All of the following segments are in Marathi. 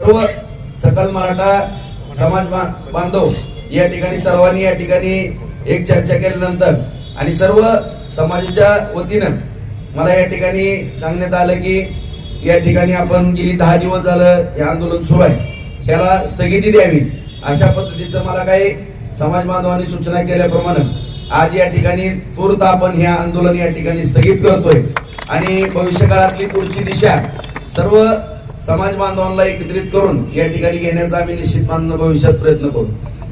सर्व सकल मराठा समाज बांधव या ठिकाणी सर्वांनी या ठिकाणी एक चर्चा केल्यानंतर आणि सर्व समाजाच्या वतीनं मला या ठिकाणी सांगण्यात आलं की या ठिकाणी आपण गेली दहा दिवस झालं हे आंदोलन सुरू आहे. त्याला स्थगिती द्यावी अशा पद्धतीचं मला काही समाज बांधवांनी सूचना केल्याप्रमाणे आज या ठिकाणी तूर्त आपण हे आंदोलन या ठिकाणी स्थगित करतोय. आणि भविष्य काळातली पुढची दिशा सर्व समाज बांधवांना एकत्रित करून या ठिकाणी घेण्याचा आम्ही निश्चितपणे भविष्यात प्रयत्न करू.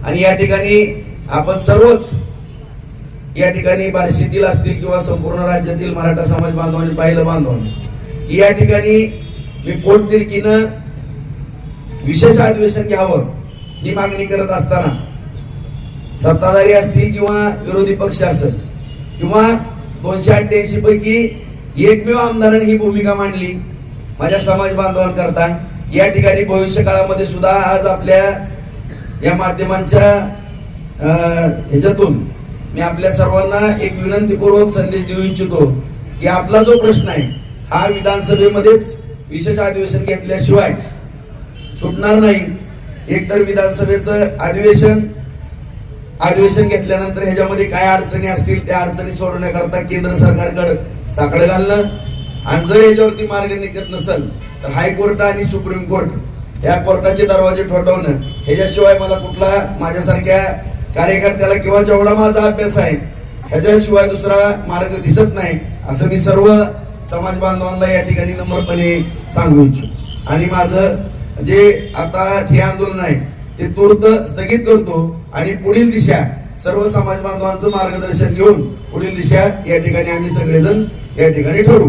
आणि या ठिकाणी आपण सर्वच या ठिकाणी बार्शीतील असतील किंवा संपूर्ण राज्यातील मराठा समाज बांधवांनी पाहिलं बांधवांनी या ठिकाणी मी पोटतिडकीनं विशेष अधिवेशन घ्यावं ही मागणी करत असताना सत्ताधारी असतील किंवा विरोधी पक्ष असेल किंवा दोनशे अठ्ठ्याऐंशी पैकी एकमेव आमदारांनी ही भूमिका मांडली माझ्या समाज बांधवांकरता या ठिकाणी भविष्य काळामध्ये सुद्धा आज आपल्या या माध्यमांच्या अं, ह्याच्यातून मी आपल्या सर्वांना एक विनंतीपूर्वक संदेश देऊ इच्छितो की आपला जो प्रश्न आहे हा विधानसभेमध्येच विशेष अधिवेशन घेतल्याशिवाय सुटणार नाही. एकतर विधानसभेचं अधिवेशन अधिवेशन घेतल्यानंतर ह्याच्यामध्ये काय अडचणी असतील त्या अडचणी सोडवण्याकरता केंद्र सरकारकडे साकडं घालणं आणि जर याच्यावरती मार्ग निघत नसेल तर हायकोर्ट आणि सुप्रीम कोर्ट या कोर्टाचे दरवाजे ठोठवणं ह्याच्याशिवाय मला कुठला माझ्यासारख्या कार्यकर्त्याला किंवा जेवढा माझा अभ्यास आहे ह्याच्याशिवाय दुसरा मार्ग दिसत नाही असं मी सर्व समाज बांधवांना या ठिकाणी नम्रपणे सांगू इच्छितो. आणि माझं जे आता हे आंदोलन आहे ते तूर्त स्थगित करतो आणि पुढील दिशा सर्व समाज बांधवांचं मार्गदर्शन घेऊन पुढील दिशा या ठिकाणी आम्ही सगळेजण या ठिकाणी ठरवू.